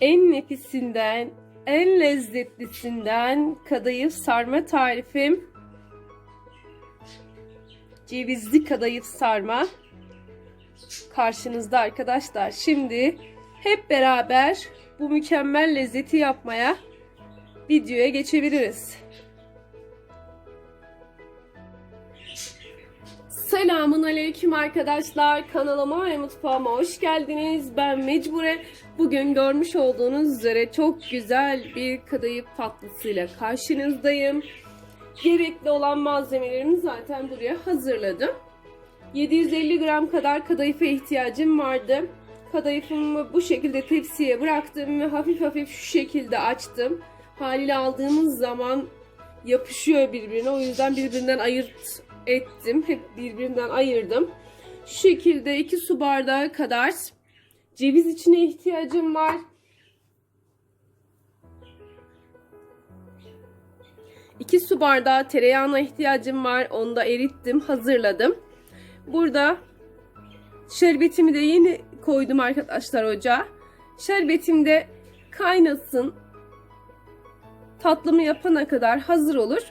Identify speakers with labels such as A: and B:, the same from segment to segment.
A: en nefisinden, en lezzetlisinden kadayıf sarma tarifim. Cevizli kadayıf sarma karşınızda arkadaşlar. Şimdi hep beraber bu mükemmel lezzeti yapmaya videoya geçebiliriz. Selamun aleyküm arkadaşlar. Kanalıma ve mutfağıma hoş geldiniz. Ben Mecbure. Bugün görmüş olduğunuz üzere çok güzel bir kadayıf tatlısıyla karşınızdayım. Gerekli olan malzemelerimi zaten buraya hazırladım. 750 gram kadar kadayıfa ihtiyacım vardı. Kadayıfımı bu şekilde tepsiye bıraktım ve hafif hafif şu şekilde açtım. Haliyle aldığımız zaman yapışıyor birbirine. O yüzden birbirinden ayırt ettim. Hep birbirinden ayırdım. Şu şekilde 2 su bardağı kadar ceviz içine ihtiyacım var. 2 su bardağı tereyağına ihtiyacım var. Onu da erittim, hazırladım. Burada şerbetimi de yeni koydum arkadaşlar ocağa. Şerbetim de kaynasın. Tatlımı yapana kadar hazır olur.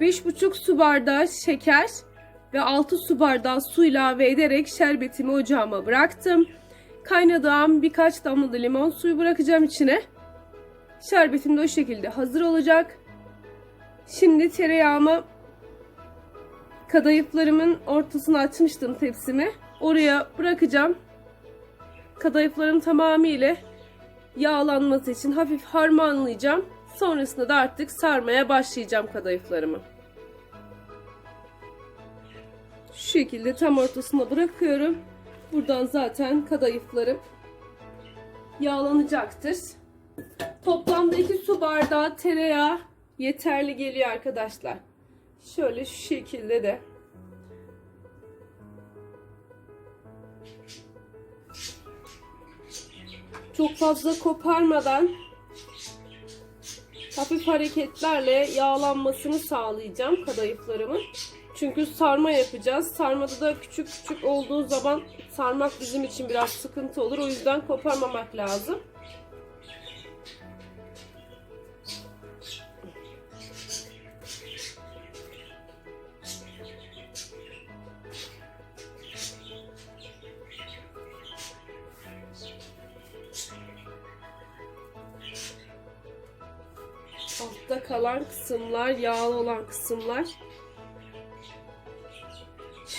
A: 5,5 su bardağı şeker ve 6 su bardağı su ilave ederek şerbetimi ocağıma bıraktım. Kaynadığım birkaç damla da limon suyu bırakacağım içine. Şerbetim de o şekilde hazır olacak. Şimdi tereyağıma kadayıflarımın ortasını açmıştım tepsimi. Oraya bırakacağım. Kadayıfların tamamıyla yağlanması için hafif harmanlayacağım. Sonrasında da artık sarmaya başlayacağım kadayıflarımı. Şu şekilde tam ortasına bırakıyorum. Buradan zaten kadayıflarım yağlanacaktır. Toplamda 2 su bardağı tereyağı yeterli geliyor arkadaşlar. Şöyle şu şekilde de çok fazla koparmadan hafif hareketlerle yağlanmasını sağlayacağım kadayıflarımın. Çünkü sarma yapacağız. Sarmada da küçük küçük olduğu zaman sarmak bizim için biraz sıkıntı olur. O yüzden koparmamak lazım. Altta kalan kısımlar, yağlı olan kısımlar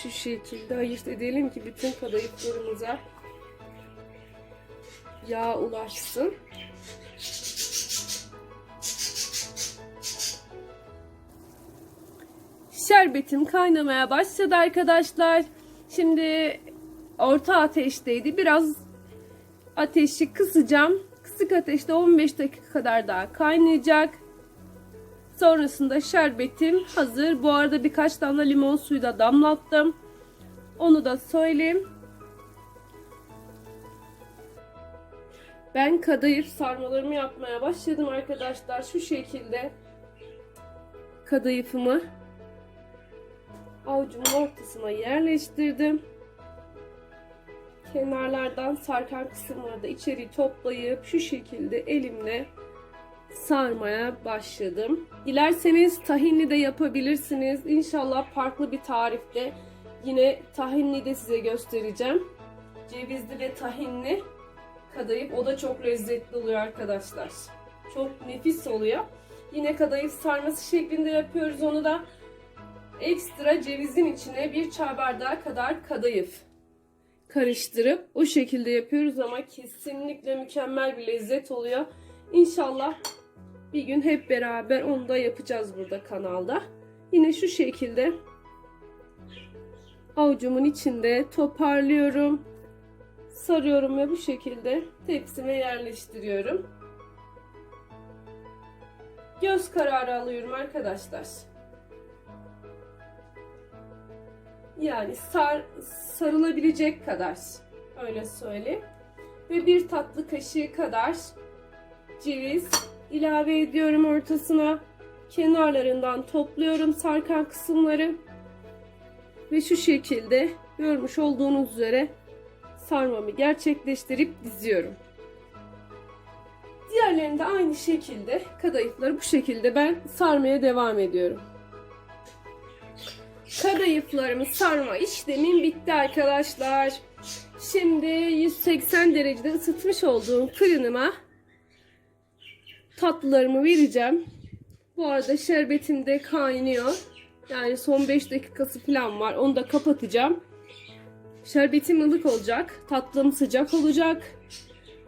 A: şu şekilde ayırt edelim ki bütün kadayıflarımıza yağ ulaşsın. Şerbetim kaynamaya başladı arkadaşlar. Şimdi orta ateşteydi. Biraz ateşi kısacağım. Kısık ateşte 15 dakika kadar daha kaynayacak. Sonrasında şerbetim hazır. Bu arada birkaç damla limon suyu da damlattım. Onu da söyleyeyim. Ben kadayıf sarmalarımı yapmaya başladım arkadaşlar. Şu şekilde kadayıfımı avucumun ortasına yerleştirdim. Kenarlardan sarkan kısımları da içeri toplayıp şu şekilde elimle sarmaya başladım. Dilerseniz tahinli de yapabilirsiniz. İnşallah farklı bir tarifte yine tahinli de size göstereceğim. Cevizli ve tahinli kadayıf o da çok lezzetli oluyor arkadaşlar. Çok nefis oluyor. Yine kadayıf sarması şeklinde yapıyoruz onu da. Ekstra cevizin içine bir çay bardağı kadar kadayıf karıştırıp o şekilde yapıyoruz ama kesinlikle mükemmel bir lezzet oluyor. İnşallah bir gün hep beraber onu da yapacağız burada kanalda. Yine şu şekilde avucumun içinde toparlıyorum. Sarıyorum ve bu şekilde tepsime yerleştiriyorum. Göz kararı alıyorum arkadaşlar. Yani sar, sarılabilecek kadar öyle söyleyeyim. Ve bir tatlı kaşığı kadar ceviz ilave ediyorum ortasına. Kenarlarından topluyorum sarkan kısımları. Ve şu şekilde görmüş olduğunuz üzere sarmamı gerçekleştirip diziyorum. Diğerlerini de aynı şekilde kadayıfları bu şekilde ben sarmaya devam ediyorum. Kadayıflarımı sarma işlemim bitti arkadaşlar. Şimdi 180 derecede ısıtmış olduğum fırınıma tatlılarımı vereceğim. Bu arada şerbetim de kaynıyor. Yani son 5 dakikası falan var. Onu da kapatacağım. Şerbetim ılık olacak. Tatlım sıcak olacak.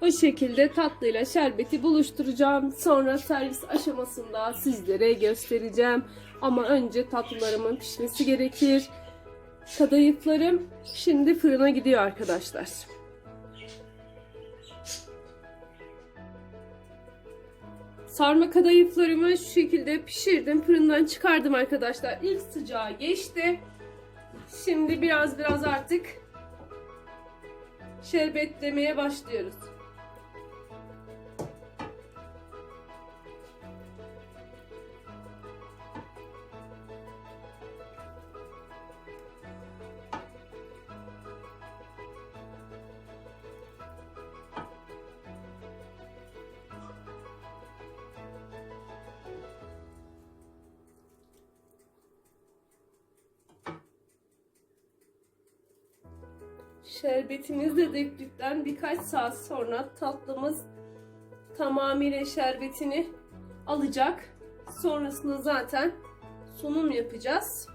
A: O şekilde tatlıyla şerbeti buluşturacağım. Sonra servis aşamasında sizlere göstereceğim. Ama önce tatlılarımın pişmesi gerekir. Kadayıflarım şimdi fırına gidiyor arkadaşlar. Sarma kadayıflarımı şu şekilde pişirdim. Fırından çıkardım arkadaşlar. İlk sıcağı geçti. Şimdi biraz biraz artık şerbetlemeye başlıyoruz. Şerbetimiz de döktükten birkaç saat sonra tatlımız tamamıyla şerbetini alacak. Sonrasında zaten sunum yapacağız.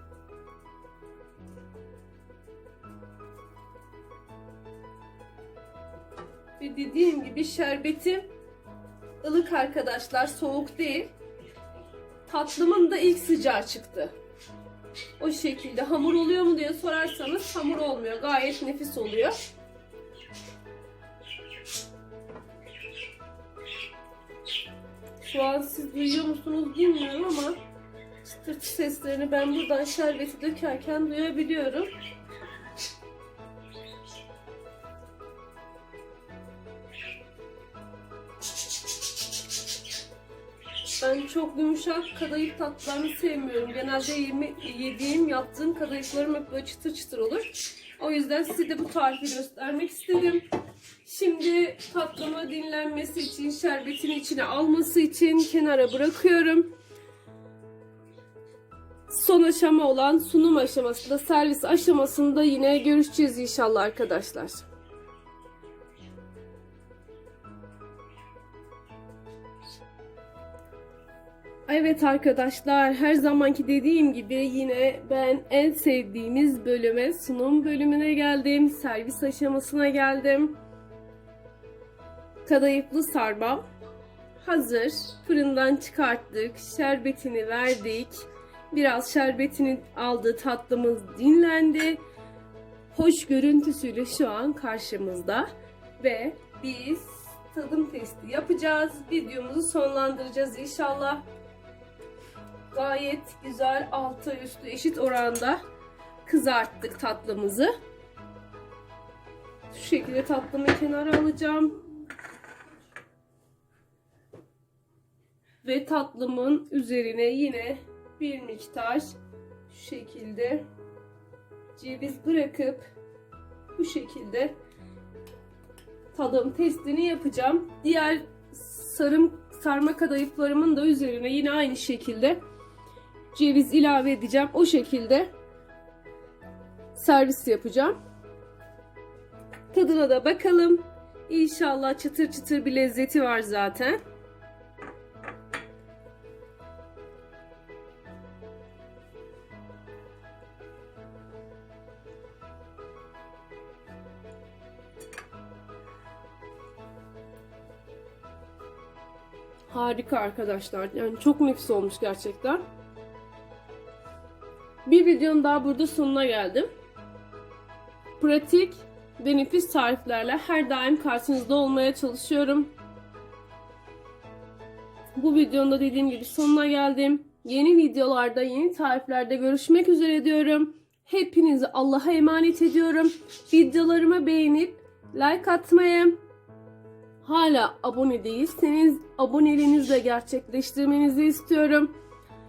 A: Ve dediğim gibi şerbetim ılık arkadaşlar, soğuk değil. Tatlımın da ilk sıcağı çıktı. O şekilde hamur oluyor mu diye sorarsanız hamur olmuyor. Gayet nefis oluyor. Şu an siz duyuyor musunuz bilmiyorum ama çıtırtı seslerini ben buradan şerbeti dökerken duyabiliyorum. Ben çok yumuşak kadayıf tatlarını sevmiyorum. Genelde yediğim, yaptığım kadayıflarım hep böyle çıtır çıtır olur. O yüzden size de bu tarifi göstermek istedim. Şimdi tatlımı dinlenmesi için, şerbetini içine alması için kenara bırakıyorum. Son aşama olan sunum aşamasında, servis aşamasında yine görüşeceğiz inşallah arkadaşlar. Evet arkadaşlar her zamanki dediğim gibi yine ben en sevdiğimiz bölüme sunum bölümüne geldim. Servis aşamasına geldim. Kadayıflı sarma hazır. Fırından çıkarttık. Şerbetini verdik. Biraz şerbetini aldı. Tatlımız dinlendi. Hoş görüntüsüyle şu an karşımızda. Ve biz tadım testi yapacağız. Videomuzu sonlandıracağız inşallah gayet güzel altı üstü eşit oranda kızarttık tatlımızı. Şu şekilde tatlımı kenara alacağım. Ve tatlımın üzerine yine bir miktar şu şekilde ceviz bırakıp bu şekilde tadım testini yapacağım. Diğer sarım sarma kadayıflarımın da üzerine yine aynı şekilde ceviz ilave edeceğim. O şekilde servis yapacağım. Tadına da bakalım. İnşallah çıtır çıtır bir lezzeti var zaten. Harika arkadaşlar. Yani çok nefis olmuş gerçekten. Bir videonun daha burada sonuna geldim. Pratik ve nefis tariflerle her daim karşınızda olmaya çalışıyorum. Bu videonun dediğim gibi sonuna geldim. Yeni videolarda, yeni tariflerde görüşmek üzere diyorum. Hepinizi Allah'a emanet ediyorum. Videolarımı beğenip like atmayı, hala abone değilseniz aboneliğinizi de gerçekleştirmenizi istiyorum.